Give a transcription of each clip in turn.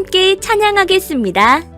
함께 찬양하겠습니다.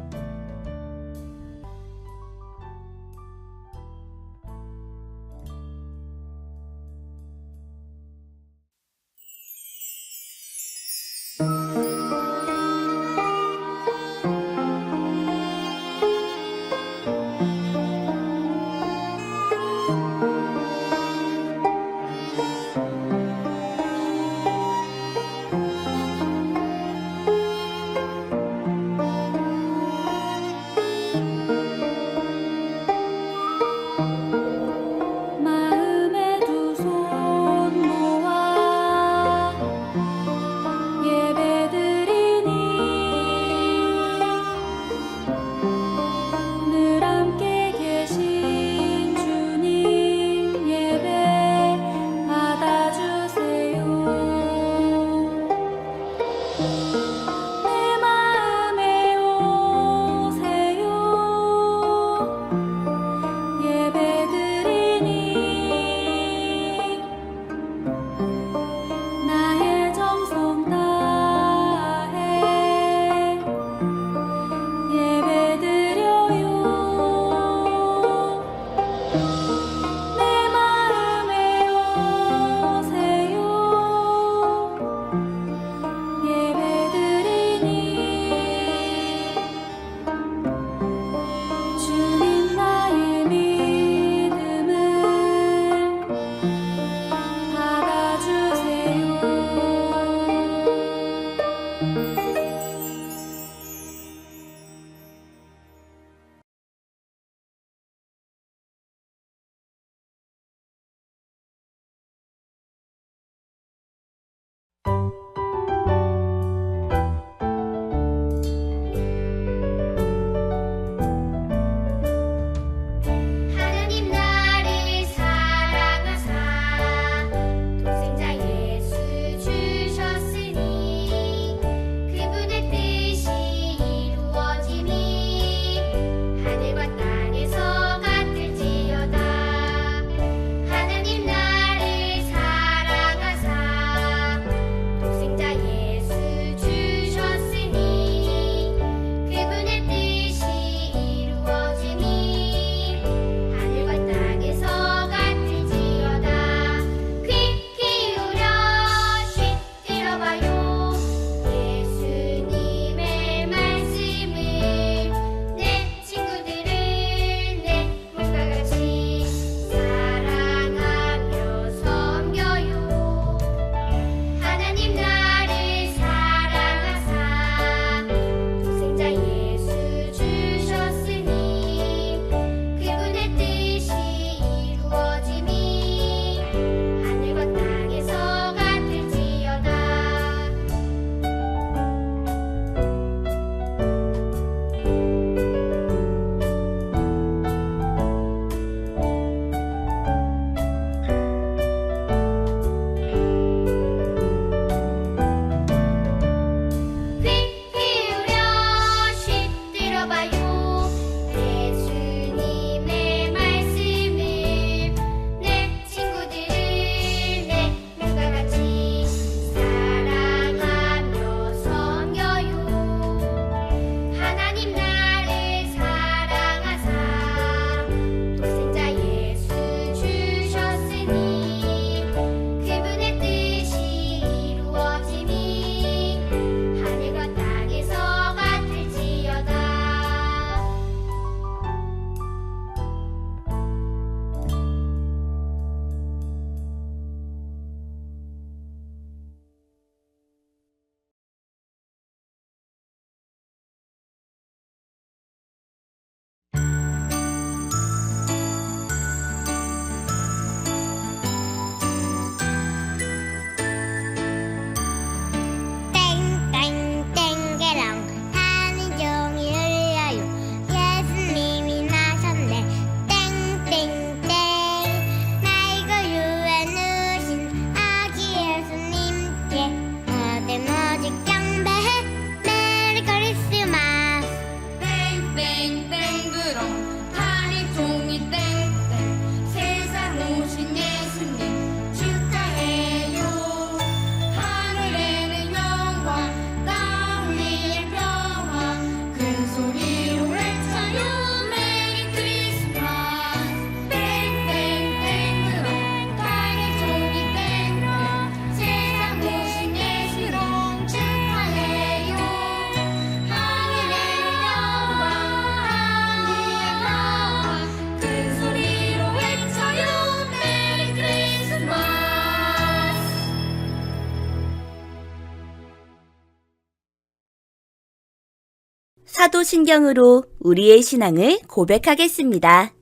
사도신경으로 우리의 신앙을 고백하겠습니다.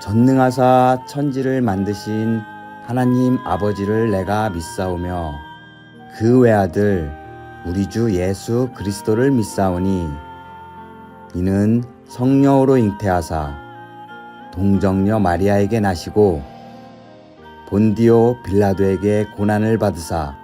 전능하사 천지를 만드신 하나님 아버지를 내가 믿사오며 그 외아들 우리 주 예수 그리스도를 믿사오니 이는 성령으로 잉태하사 동정녀 마리아에게 나시고 본디오 빌라도에게 고난을 받으사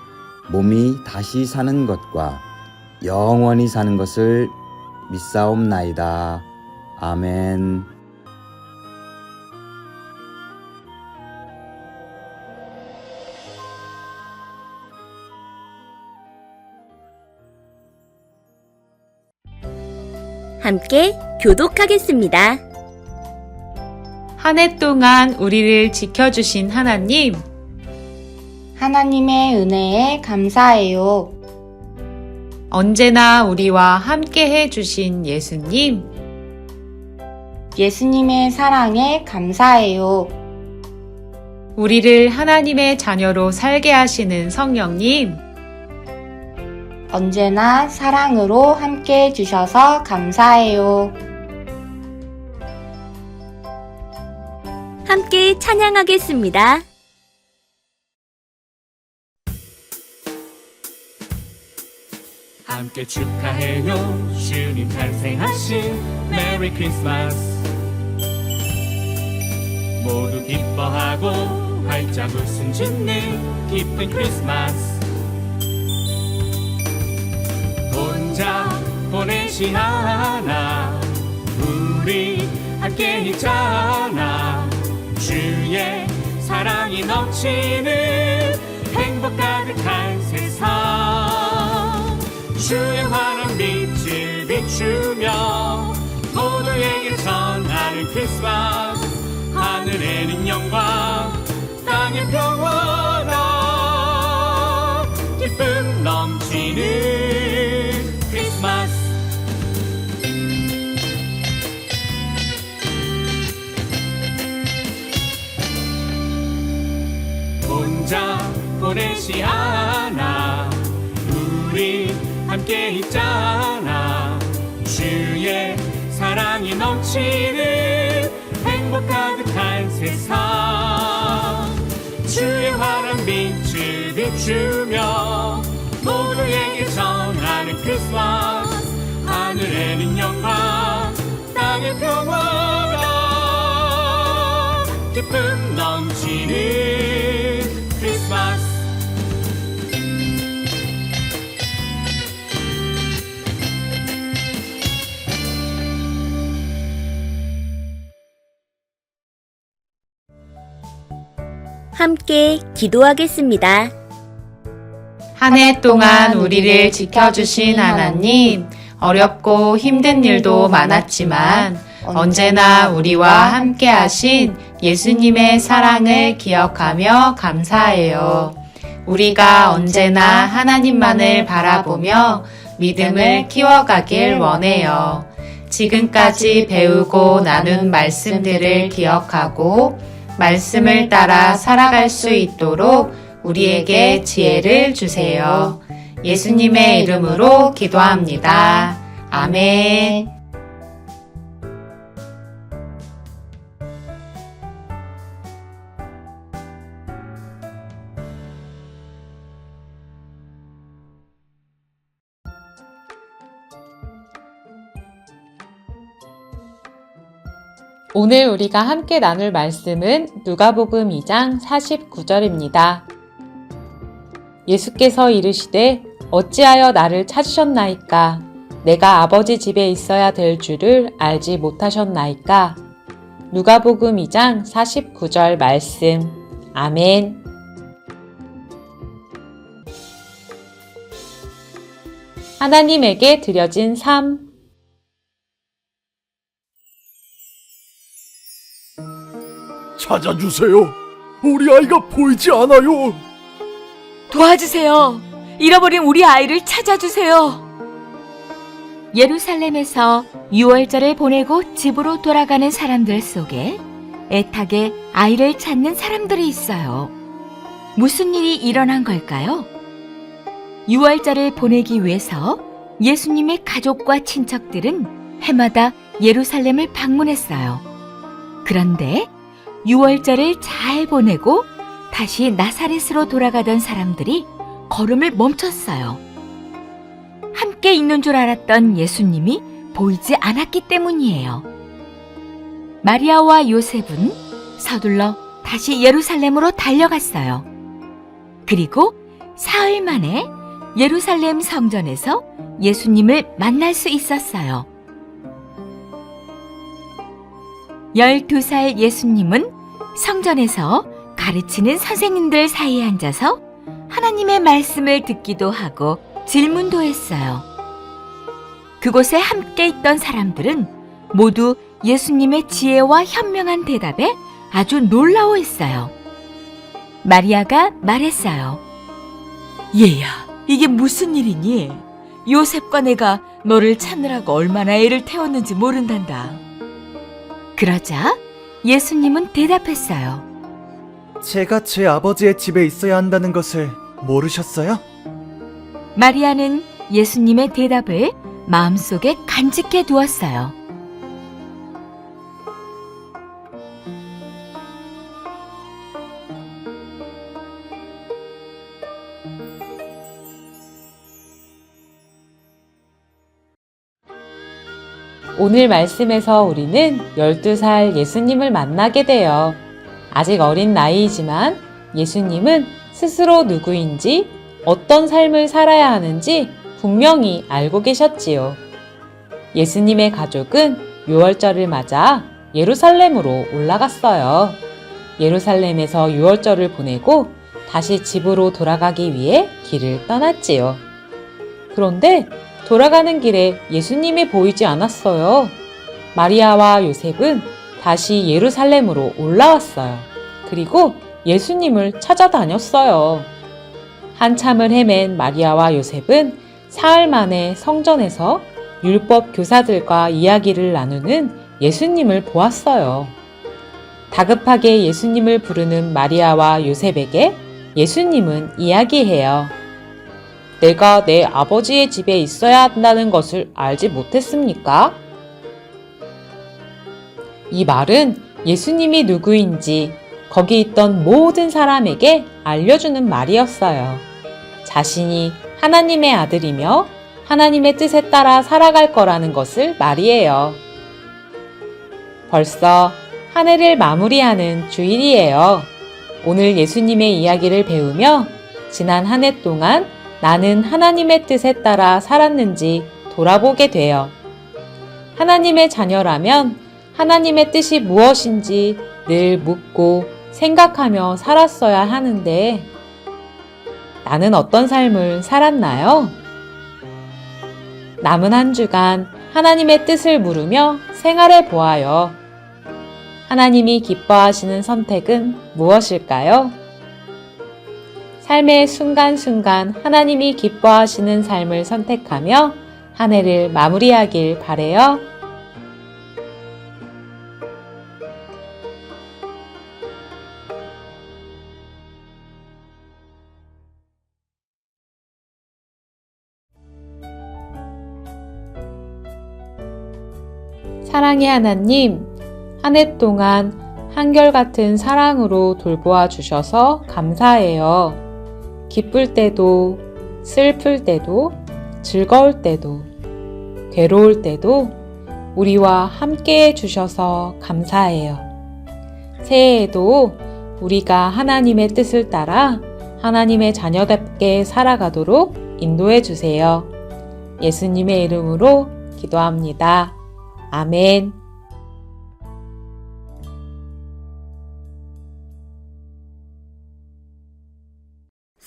몸이 다시 사는 것과 영원히 사는 것을 믿사옵나이다. 아멘. 함께 교독하겠습니다. 한 해 동안 우리를 지켜주신 하나님, 하나님의 은혜에 감사해요. 언제나 우리와 함께 해주신 예수님, 예수님의 사랑에 감사해요. 우리를 하나님의 자녀로 살게 하시는 성령님, 언제나 사랑으로 함께 해주셔서 감사해요. 함께 찬양하겠습니다. 함께 축하해요. 주님 탄생하신 메리 크리스마스. 모두 기뻐하고 활짝 웃음 짓는 기쁜 크리스마스. 혼자 보내지 않아. 우리 함께 있잖아 주의 사랑이 넘치는 행복 가득한 주의 환한 빛을 비추며 모두에게 전하는 크리스마스. 하늘에는 영광 땅에 평화라 기쁨 넘치는 크리스마스. 혼자 보내지 않아 함께 있잖아. 주의 사랑이 넘치는 행복 가득한 세상. 주의 환한 빛을 비추며 모두에게 전하는 크리스마스. 하늘에는 영광 땅에 평화 함께 기도하겠습니다. 한 해 동안 우리를 지켜주신 하나님, 어렵고 힘든 일도 많았지만 언제나 우리와 함께 하신 예수님의 사랑을 기억하며 감사해요. 우리가 언제나 하나님만을 바라보며 믿음을 키워가길 원해요. 지금까지 배우고 나눈 말씀들을 기억하고 말씀을 따라 살아갈 수 있도록 우리에게 지혜를 주세요. 예수님의 이름으로 기도합니다. 아멘. 오늘 우리가 함께 나눌 말씀은 누가복음 2장 49절입니다. 예수께서 이르시되 어찌하여 나를 찾으셨나이까 내가 아버지 집에 있어야 될 줄을 알지 못하셨나이까 누가복음 2장 49절 말씀 아멘 하나님에게 드려진 삶. 찾아주세요. 우리 아이가 보이지 않아요. 도와주세요. 잃어버린 우리 아이를 찾아주세요. 예루살렘에서 유월절을 보내고 집으로 돌아가는 사람들 속에 애타게 아이를 찾는 사람들이 있어요. 무슨 일이 일어난 걸까요? 유월절을 보내기 위해서 예수님의 가족과 친척들은 해마다 예루살렘을 방문했어요. 그런데 유월절을 잘 보내고 다시 나사렛으로 돌아가던 사람들이 걸음을 멈췄어요. 함께 있는 줄 알았던 예수님이 보이지 않았기 때문이에요. 마리아와 요셉은 서둘러 다시 예루살렘으로 달려갔어요. 그리고 사흘 만에 예루살렘 성전에서 예수님을 만날 수 있었어요. 12살 예수님은 성전에서 가르치는 선생님들 사이에 앉아서 하나님의 말씀을 듣기도 하고 질문도 했어요. 그곳에 함께 있던 사람들은 모두 예수님의 지혜와 현명한 대답에 아주 놀라워했어요. 마리아가 말했어요. 얘야, 이게 무슨 일이니? 요셉과 내가 너를 찾느라고 얼마나 애를 태웠는지 모른단다. 그러자 예수님은 대답했어요. 제가 제 아버지의 집에 있어야 한다는 것을 모르셨어요? 마리아는 예수님의 대답을 마음속에 간직해 두었어요. 오늘 말씀에서 우리는 12살 예수님을 만나게 돼요. 아직 어린 나이이지만 예수님은 스스로 누구인지 어떤 삶을 살아야 하는지 분명히 알고 계셨지요. 예수님의 가족은 6월절을 맞아 예루살렘으로 올라갔어요. 예루살렘에서 6월절을 보내고 다시 집으로 돌아가기 위해 길을 떠났지요. 그런데 돌아가는 길에 예수님이 보이지 않았어요. 마리아와 요셉은 다시 예루살렘으로 올라왔어요. 그리고 예수님을 찾아다녔어요. 한참을 헤맨 마리아와 요셉은 사흘 만에 성전에서 율법 교사들과 이야기를 나누는 예수님을 보았어요. 다급하게 예수님을 부르는 마리아와 요셉에게 예수님은 이야기해요. 내가 내 아버지의 집에 있어야 한다는 것을 알지 못했습니까? 이 말은 예수님이 누구인지 거기 있던 모든 사람에게 알려주는 말이었어요. 자신이 하나님의 아들이며 하나님의 뜻에 따라 살아갈 거라는 것을 말이에요. 벌써 한 해를 마무리하는 주일이에요. 오늘 예수님의 이야기를 배우며 지난 한 해 동안 나는 하나님의 뜻에 따라 살았는지 돌아보게 돼요. 하나님의 자녀라면 하나님의 뜻이 무엇인지 늘 묻고 생각하며 살았어야 하는데 나는 어떤 삶을 살았나요? 남은 한 주간 하나님의 뜻을 물으며 생활해 보아요. 하나님이 기뻐하시는 선택은 무엇일까요? 삶의 순간순간 하나님이 기뻐하시는 삶을 선택하며 한 해를 마무리하길 바래요. 사랑의 하나님, 한 해 동안 한결같은 사랑으로 돌보아 주셔서 감사해요. 기쁠 때도, 슬플 때도, 즐거울 때도, 괴로울 때도 우리와 함께 해 주셔서 감사해요. 새해에도 우리가 하나님의 뜻을 따라 하나님의 자녀답게 살아가도록 인도해 주세요. 예수님의 이름으로 기도합니다. 아멘.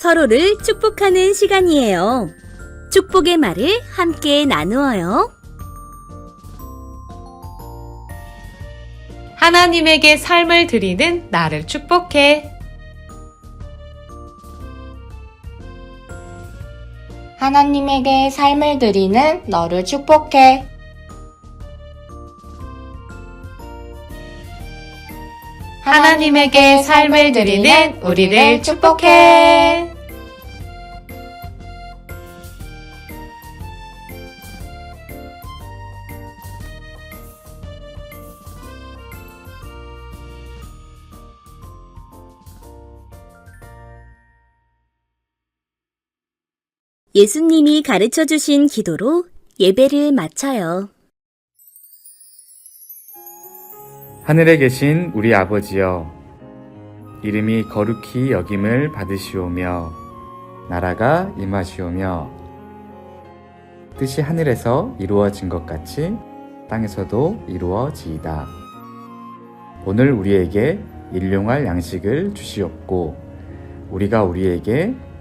서로를 축복하는 시간이에요. 축복의 말을 함께 나누어요. 하나님에게 삶을 드리는 나를 축복해. 하나님에게 삶을 드리는 너를 축복해. 하나님에게 삶을 드리는 우리를 축복해. 예수님이 가르쳐 주신 기도로 예배를 마쳐요. 하늘에 계신 우리 아버지여, 이름이 거룩히 여김을 받으시오며, 나라가 임하시오며, 뜻이 하늘에서 이루어진 것 같이 땅에서도 이루어지이다. 오늘 우리에게 일용할 양식을 주시옵고, 우리가 우리에게